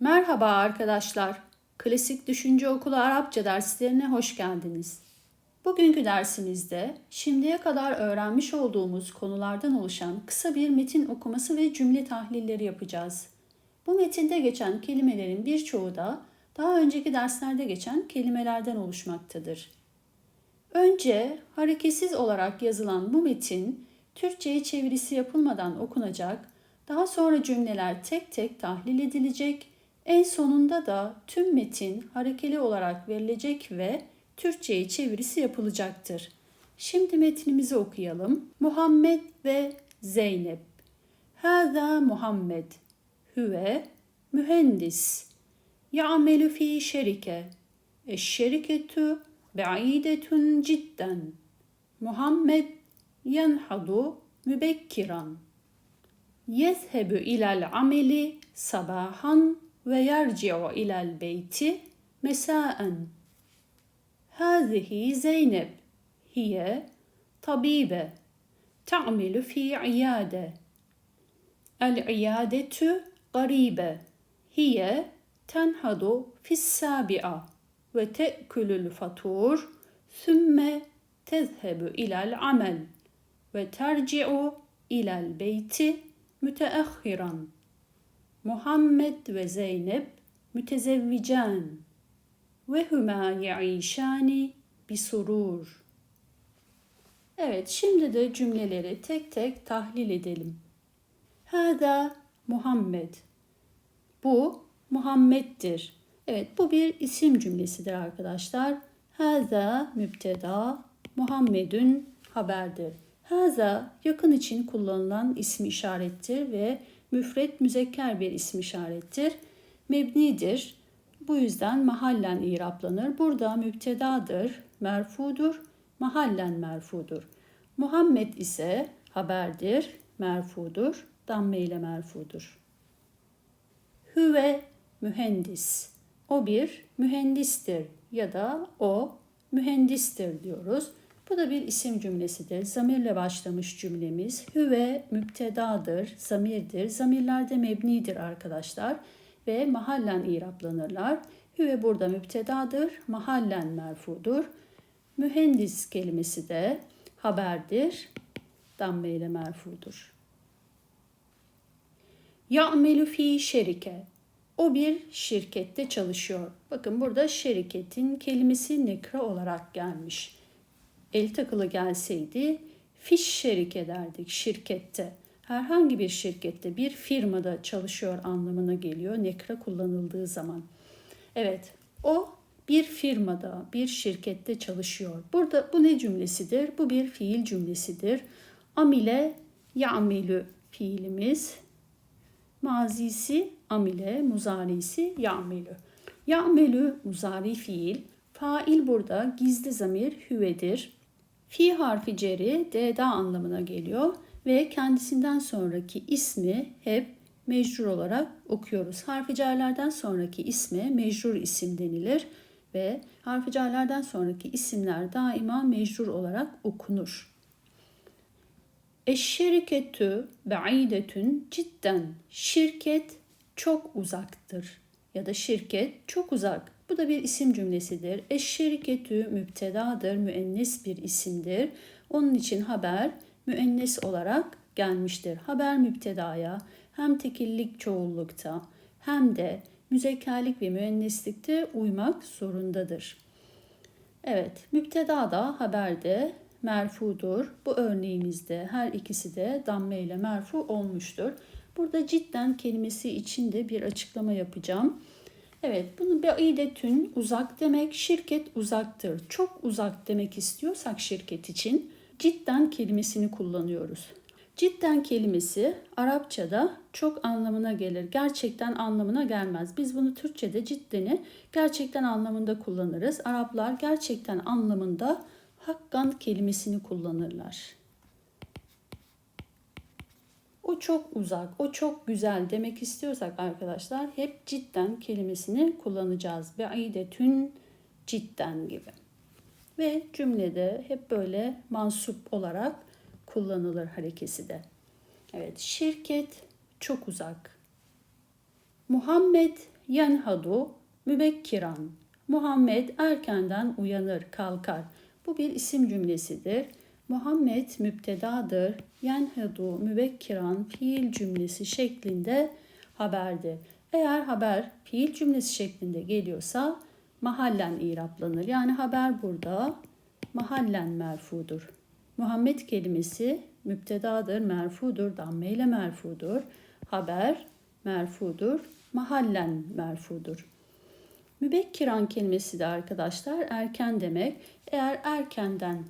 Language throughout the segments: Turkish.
Merhaba arkadaşlar. Klasik Düşünce Okulu Arapça derslerine hoş geldiniz. Bugünkü dersimizde şimdiye kadar öğrenmiş olduğumuz konulardan oluşan kısa bir metin okuması ve cümle tahlilleri yapacağız. Bu metinde geçen kelimelerin birçoğu da daha önceki derslerde geçen kelimelerden oluşmaktadır. Önce hareketsiz olarak yazılan bu metin Türkçe'ye çevirisi yapılmadan okunacak, daha sonra cümleler tek tek tahlil edilecek, en sonunda da tüm metin harekeli olarak verilecek ve Türkçe'ye çevirisi yapılacaktır. Şimdi metnimizi okuyalım. Muhammed ve Zeynep. Hâzâ Muhammed. Hüve mühendis. Ya'melu fi şerike. Eşşeriketu yenhadu mübekkiran. Yezhebu ilal ameli sabahan ve yerci'u ilal beyti mesaen. Hâzihi Zeynep. Hiye tabibe. Ta'milu fi iyade. El-iyadetü garibe. Hiye tenhadu fis-sabi'a ve te'külül fatur sümme tezhebu ilal amel.'' ve terci'u ilal beyti müteahhiran. Muhammed ve Zeynep mütezevvicen ve hüma ya'işani bi surur. Evet şimdi de cümleleri tek tek tahlil edelim. Hada Muhammed. Bu Muhammed'dir. Evet bu bir isim cümlesidir arkadaşlar. Hada mübteda Muhammed'ün haberdir. Haza yakın için kullanılan isim işarettir ve müfret müzekker bir isim işarettir. Mebnidir. Bu yüzden mahallen iraplanır. Burada müptedadır, merfudur, mahallen merfudur. Muhammed ise haberdir, merfudur, damme ile merfudur. Hüve mühendis. O bir mühendistir ya da o mühendistir diyoruz. Bu da bir isim cümlesidir. Zamirle başlamış cümlemiz. Hüve müptedadır, zamirdir. Zamirlerde mebnidir arkadaşlar ve mahallen iraplanırlar. Hüve burada müptedadır, mahallen merfudur. Mühendis kelimesi de haberdir, damme ile merfudur. Ya'melu fi şerike. O bir şirkette çalışıyor. Bakın burada şirketin kelimesi nekra olarak gelmiş. El takılı gelseydi fiş şerike derdik şirkette. Herhangi bir şirkette bir firmada çalışıyor anlamına geliyor nekra kullanıldığı zaman. Evet o bir firmada, bir şirkette çalışıyor. Burada bu ne cümlesidir? Bu bir fiil cümlesidir. Amile ya'melu fiilimiz mazisi amile, muzarisi ya'melü. Ya'melü muzari fiil. Fail burada gizli zamir hüvedir. Fi harfi ceri d'da anlamına geliyor ve kendisinden sonraki ismi hep mecrur olarak okuyoruz. Harfi cerlerden sonraki isme mecrur isim denilir ve harfi cerlerden sonraki isimler daima mecrur olarak okunur. Eşşeriketü be'idetün cidden. Şirket çok uzaktır ya da şirket çok uzak. Bu da bir isim cümlesidir. Eşşeriketü müptedadır, müennes bir isimdir. Onun için haber müennes olarak gelmiştir. Haber müptedaya hem tekillik çoğullukta hem de müzekkerlik ve müenneslikte uymak zorundadır. Evet, müpteda da haberde merfudur. Bu örneğimizde her ikisi de damme ile merfu olmuştur. Burada cidden kelimesi için de bir açıklama yapacağım. Evet bunu beidetün uzak demek şirket uzaktır. Çok uzak demek istiyorsak şirket için cidden kelimesini kullanıyoruz. Cidden kelimesi Arapçada çok anlamına gelir. Gerçekten anlamına gelmez. Biz bunu Türkçe'de ciddeni gerçekten anlamında kullanırız. Araplar gerçekten anlamında hakkan kelimesini kullanırlar. O çok uzak, o çok güzel demek istiyorsak arkadaşlar hep cidden kelimesini kullanacağız. Be'idetün cidden gibi. Ve cümlede hep böyle mansup olarak kullanılır harekesi de. Evet, şirket çok uzak. Muhammed yenhadu mübekkiran. Muhammed erkenden uyanır, kalkar. Bu bir isim cümlesidir. Muhammed müptedadır. Yenhadu mübekkiran fiil cümlesi şeklinde haberdir. Eğer haber fiil cümlesi şeklinde geliyorsa mahallen iraplanır. Yani haber burada mahallen merfudur. Muhammed kelimesi müptedadır, merfudur, dammeyle merfudur. Haber merfudur, mahallen merfudur. Mübekkiran kelimesi de arkadaşlar erken demek. Eğer erkenden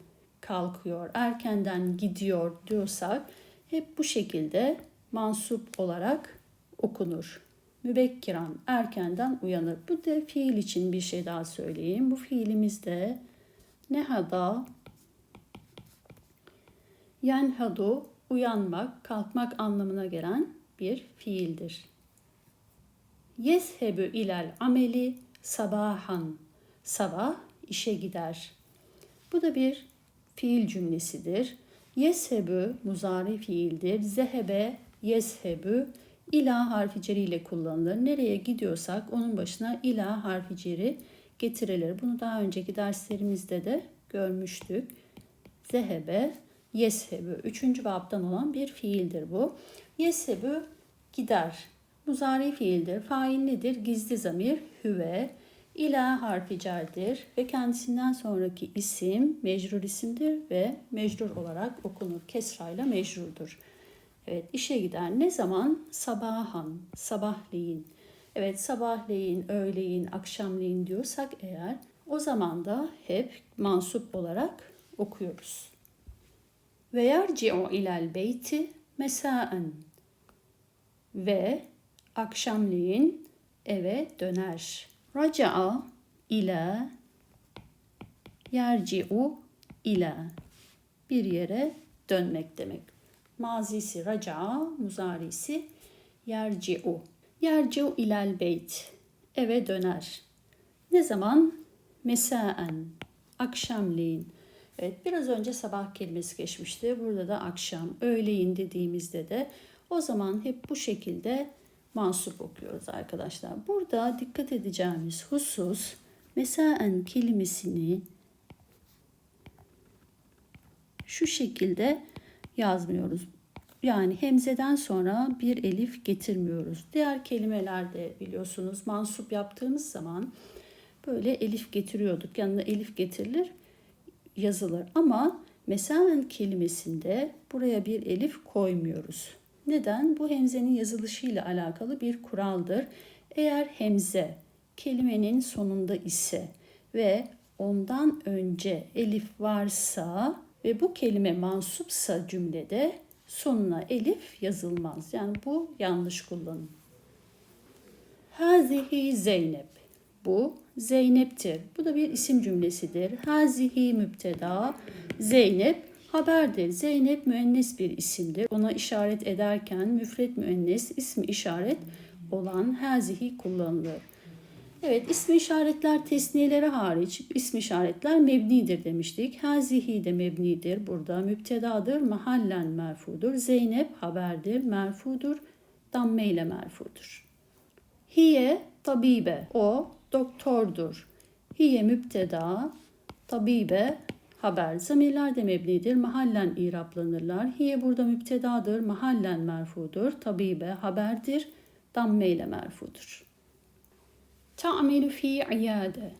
kalkıyor, erkenden gidiyor diyorsak hep bu şekilde mansup olarak okunur. Mübekkiran erkenden uyanır. Bu da fiil için bir şey daha söyleyeyim. Bu fiilimiz de nehada yenhadu uyanmak, kalkmak anlamına gelen bir fiildir. Yezhebü ilel ameli sabahan. Sabah işe gider. Bu da bir fiil cümlesidir. Yeshebü muzari fiildir. Zehebe yeshebü ila harfi ile kullanılır. Nereye gidiyorsak onun başına ila harfi ceri getirilir. Bunu daha önceki derslerimizde de görmüştük. Zehebe, yeshebü. Üçüncü babdan olan bir fiildir bu. Yeshebü gider. Muzari fiildir. Fail nedir? Gizli zamir hüve. İla harfi cerdir ve kendisinden sonraki isim mecrur isimdir ve mecrur olarak okunur. Kesrayla mecrurdur. Evet işe gider. Ne zaman? Sabahan, sabahleyin. Evet sabahleyin, öğleyin, akşamleyin diyorsak eğer o zaman da hep mansup olarak okuyoruz. Ve yerci'u ilel beyti mesaen ve akşamleyin eve döner. Raca'a ila yerci'u ila bir yere dönmek demek. Mazisi raca'a, muzarisi yerci'u. Yerci'u ilal beyt. Eve döner. Ne zaman? Mesaen. Akşamleyin. Evet biraz önce sabah kelimesi geçmişti. Burada da akşam, öğleyin dediğimizde de o zaman hep bu şekilde mansup okuyoruz arkadaşlar. Burada dikkat edeceğimiz husus mesaen kelimesini şu şekilde yazmıyoruz. Yani hemzeden sonra bir elif getirmiyoruz. Diğer kelimelerde biliyorsunuz mansup yaptığımız zaman böyle elif getiriyorduk. Yanına elif getirilir, yazılır. Ama mesaen kelimesinde buraya bir elif koymuyoruz. Neden? Bu hemzenin yazılışıyla alakalı bir kuraldır. Eğer hemze kelimenin sonunda ise ve ondan önce elif varsa ve bu kelime mansupsa cümlede sonuna elif yazılmaz. Yani bu yanlış kullanım. Hazihi Zeynep. Bu Zeynep'tir. Bu da bir isim cümlesidir. Hazihi müpteda, Zeynep haberdir. Zeynep müennes bir isimdir. Ona işaret ederken müfret müennes ismi işaret olan hazihi kullanılır. Evet ismi işaretler tesniyeleri hariç ismi işaretler mebnidir demiştik. Hazihi de mebnidir. Burada müptedadır. Mahallen merfudur. Zeynep haberdir. Merfudur. Damme ile merfudur. Hiye tabibe. O doktordur. Hiye müpteda. Tabibe haber. Zamirler de mebnidir. Mahallen iraplanırlar. Hiye burada müptedadır. Mahallen merfudur. Tabibe haberdir. Damme ile merfudur. Ta'melu fi iyade.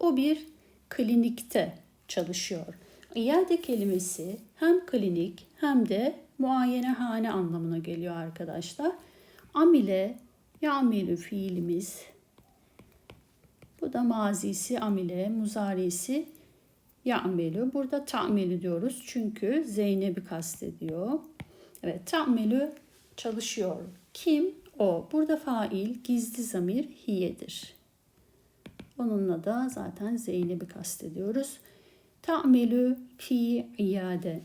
O bir klinikte çalışıyor. İyade kelimesi hem klinik hem de muayenehane anlamına geliyor arkadaşlar. Amile, ya'melu fiilimiz. Bu da mazisi amile, muzarisi ya'melu. Burada ta'melu diyoruz çünkü Zeynep'i kastediyor. Evet, ta'melu çalışıyor. Kim? O. Burada fail gizli zamir hiyedir. Onunla da zaten Zeynep'i kastediyoruz. Ta'melü fi iade.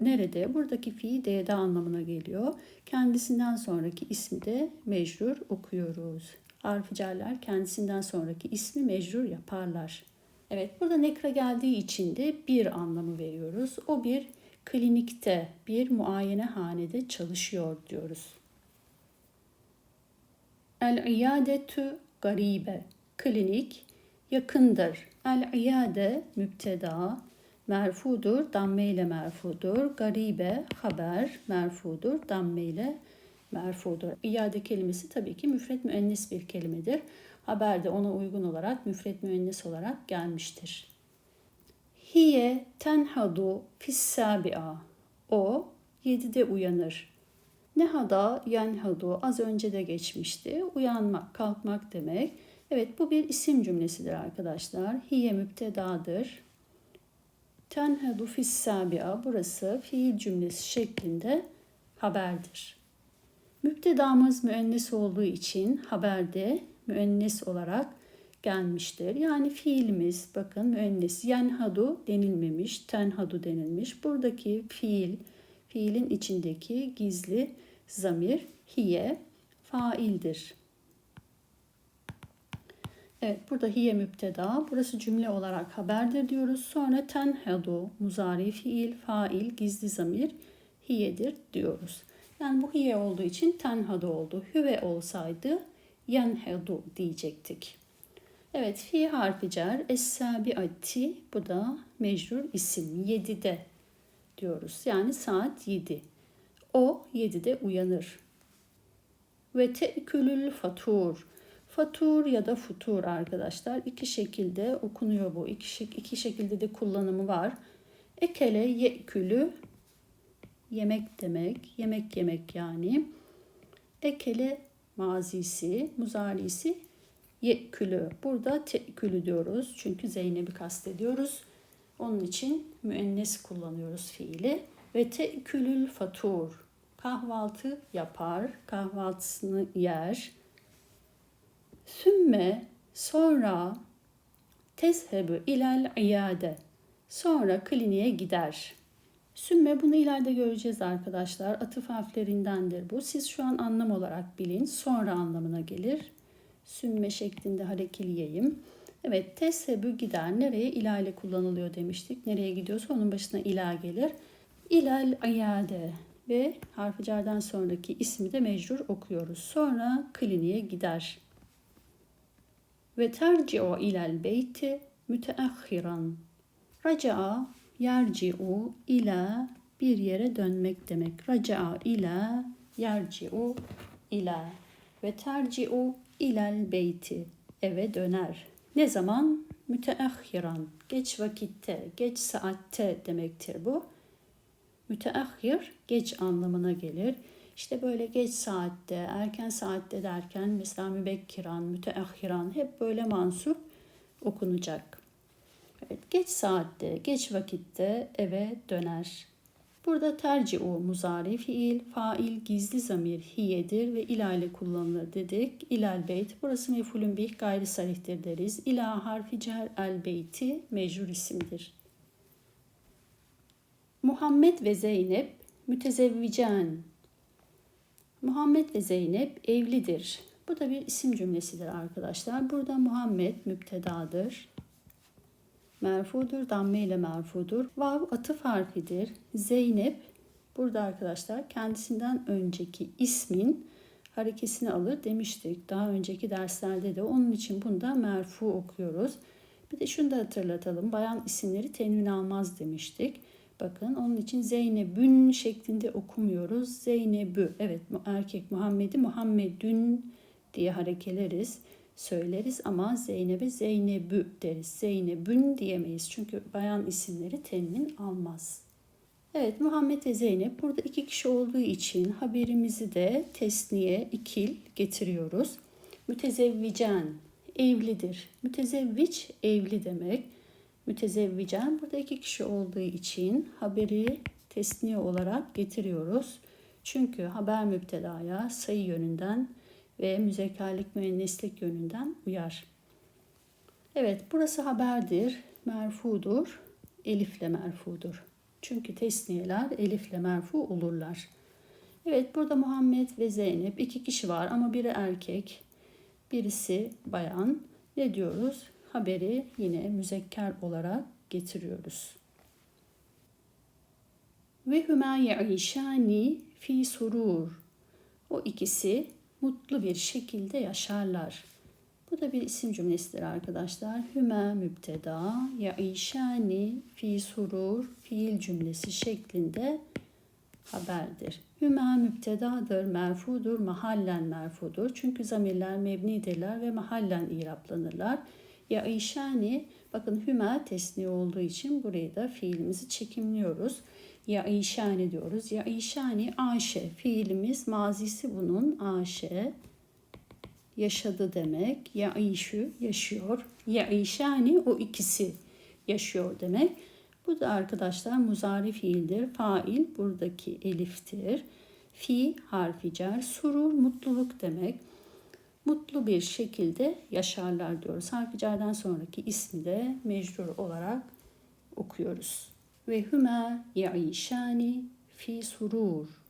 Nerede? Buradaki fi D'de anlamına geliyor. Kendisinden sonraki ismi de mecrur okuyoruz. Harficerler kendisinden sonraki ismi mecrur yaparlar. Evet burada nekra geldiği için de bir anlamı veriyoruz. O bir klinikte bir muayenehanede çalışıyor diyoruz. El-iyadetü garibe. Klinik yakındır. El-iyade müpteda merfudur, damme ile merfudur. Garibe haber merfudur, damme ile merfudur. İade kelimesi tabii ki müfret müennis bir kelimedir. Haber de ona uygun olarak müfret müennis olarak gelmiştir. Hiye tenhadu fis-sabi'a. O yedide uyanır. Nehada yenhadu az önce de geçmişti. Uyanmak, kalkmak demek. Evet bu bir isim cümlesidir arkadaşlar. Hiye müptedadır. Tenhadu fis-sabi'a burası fiil cümlesi şeklinde haberdir. Müptedamız müennes olduğu için haberde müennes olarak gelmiştir. Yani fiilimiz bakın müennes yenhadu denilmemiş, tenhadu denilmiş. Buradaki fiil, fiilin içindeki gizli zamir hiye faildir. Evet burada hiye müpteda. Burası cümle olarak haberdir diyoruz. Sonra tenhadu muzari fiil, fail, gizli zamir hiyedir diyoruz. Yani bu hiye olduğu için tenhadu oldu. Hüve olsaydı yenhedu diyecektik. Evet fi harfi cer es-sabiati bu da mecrur isim 7'de diyoruz. Yani saat 7. O 7'de uyanır. Ve te'külül fatur. Fatur ya da futur arkadaşlar. iki şekilde okunuyor bu. İki, iki şekilde de kullanımı var. Ekele ye'külü yemek demek. Yemek yemek yani. Ekele mazisi, muzarisi ye'külü. Burada te'külü diyoruz. Çünkü Zeynep'i kastediyoruz. Onun için müennes kullanıyoruz fiili. Ve te'külül fatur. Kahvaltı yapar, kahvaltısını yer. Sümme sonra tezhebu ilal iyade. Sonra kliniğe gider. Sümme bunu ileride göreceğiz arkadaşlar. Atıf harflerindendir bu. Siz şu an anlam olarak bilin. Sonra anlamına gelir. Sümme şeklinde harekeliyeyim. Evet tezhebu gider. Nereye? İla ile kullanılıyor demiştik. Nereye gidiyorsa onun başına ila gelir. İlal iyade ve harfi cerden sonraki ismi de mecrur okuyoruz. Sonra kliniğe gider. Ve terci'u ilel beyti müteahhiran. Raca'a yerci'u ila bir yere dönmek demek. Raca'a ila yerci'u ila ve terci'u ilel beyti eve döner. Ne zaman? Müteahhiran. Geç vakitte, geç saatte demektir bu. Müteahhir geç anlamına gelir. İşte böyle geç saatte, erken saatte derken mesela mübekkiran, müteahhiran hep böyle mansup okunacak. Evet, geç saatte, geç vakitte eve döner. Burada terci'u muzari fiil, fail gizli zamir hiyedir ve ila ile kullanılır dedik. İlal beyt burası mefulün bih gayri sarihtir deriz. İla harfi cer el beyti mecrur isimdir. Muhammed ve Zeynep mütezevvicen. Muhammed ve Zeynep evlidir. Bu da bir isim cümlesidir arkadaşlar. Burada Muhammed müptedadır. Merfudur, damme ile merfudur. Vav atıf harfidir. Zeynep burada arkadaşlar kendisinden önceki ismin harekesini alır demiştik. Daha önceki derslerde de onun için bunda merfu okuyoruz. Bir de şunu da hatırlatalım. Bayan isimleri tenvin almaz demiştik. Bakın onun için Zeynep'ün şeklinde okumuyoruz. Zeynep'ü. Evet erkek Muhammed'i Muhammedün diye harekeleriz. Söyleriz ama Zeynep'e Zeynep'ü deriz. Zeynep'ün diyemeyiz. Çünkü bayan isimleri tenvin almaz. Evet Muhammed ve Zeynep burada iki kişi olduğu için haberimizi de tesniye ikil getiriyoruz. Mütezevvicen evlidir. Mütezevviç evli demek mütezevvicen. Burada iki kişi olduğu için haberi tesniye olarak getiriyoruz. Çünkü haber müptedaya sayı yönünden ve müzekkerlik müenneslik yönünden uyar. Evet burası haberdir, merfudur, elifle merfudur. Çünkü tesniyeler elifle merfu olurlar. Evet burada Muhammed ve Zeynep iki kişi var ama biri erkek, birisi bayan. Ne diyoruz? haberi yine müzekker olarak getiriyoruz. Ve hüma ye'işani fi surur. O ikisi mutlu bir şekilde yaşarlar. Bu da bir isim cümlesidir arkadaşlar. Hüma mübteda, ye'işani fi surur fiil cümlesi şeklinde haberdir. Hüma mübtedadır, merfudur, mahallen merfudur. Çünkü zamirler mebnidirler ve mahallen iraplanırlar. Ya işani, bakın hüma tesni olduğu için burayı da fiilimizi çekimliyoruz. Ya işani diyoruz. Ya işani aşe. Fiilimiz mazisi bunun aşe. Yaşadı demek. Ya işü yaşıyor. Ya işani o ikisi yaşıyor demek. Bu da arkadaşlar muzari fiildir. Fail buradaki eliftir. Fi harfi cer. Surur mutluluk demek. Mutlu bir şekilde yaşarlar diyoruz. Harfi cerden sonraki ismi de mecrur olarak okuyoruz. Ve hüme yaişani fi surur.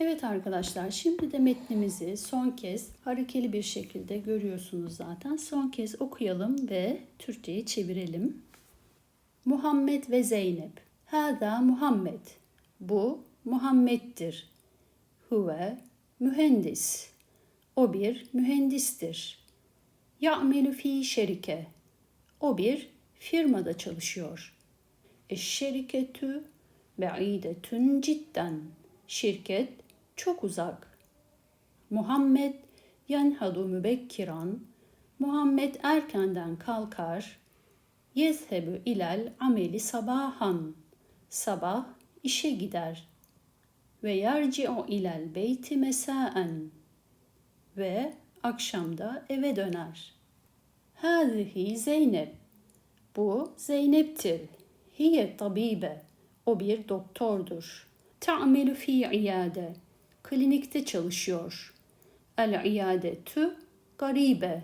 Evet arkadaşlar şimdi de metnimizi son kez harekeli bir şekilde görüyorsunuz zaten. Son kez okuyalım ve Türkçe'ye çevirelim. Muhammed ve Zeynep. Hada Muhammed. Bu Muhammed'dir. Huve mühendis. O bir mühendistir. Ya'melu fi şerike. O bir firmada çalışıyor. Eşşeriketü be'idetün cidden. Şirket çok uzak. Muhammed yenhadu mübekkiran. Muhammed erkenden kalkar. Yezhebu ilel ameli sabahan. Sabah işe gider. Ve yerci'u ilel beyti mesaen. Ve akşamda eve döner. Hâzihi Zeynep. Bu Zeynep'tir. Hiye tabibe. O bir doktordur. Ta'melu fi iyade. Klinikte çalışıyor. El iyadetü garibe.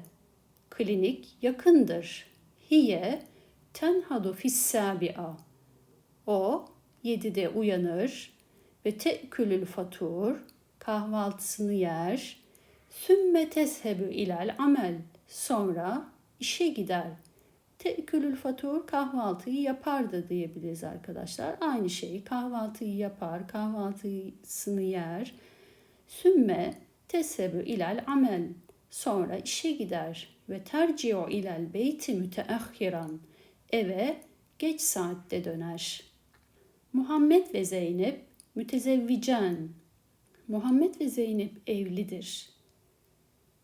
Klinik yakındır. Hiye tenhadu fis-sabi'a. O yedide uyanır ve te'külül fatur kahvaltısını yer. Sümme tezhebü ilal amel. Sonra işe gider. Te'külül fatur kahvaltıyı yapar da diyebiliriz arkadaşlar. Aynı şeyi kahvaltıyı yapar, kahvaltısını yer. Sümme tezhebü ilal amel. Sonra işe gider ve terci'u ilal beyti müteahhiran eve geç saatte döner. Muhammed ve Zeynep mütezevvicen. Muhammed ve Zeynep evlidir.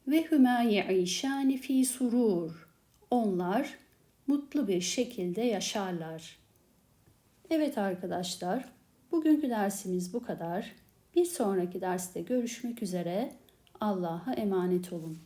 Ve hüma ye'işani fi surur. Onlar mutlu bir şekilde yaşarlar. Evet arkadaşlar, bugünkü dersimiz bu kadar. Bir sonraki derste görüşmek üzere. Allah'a emanet olun.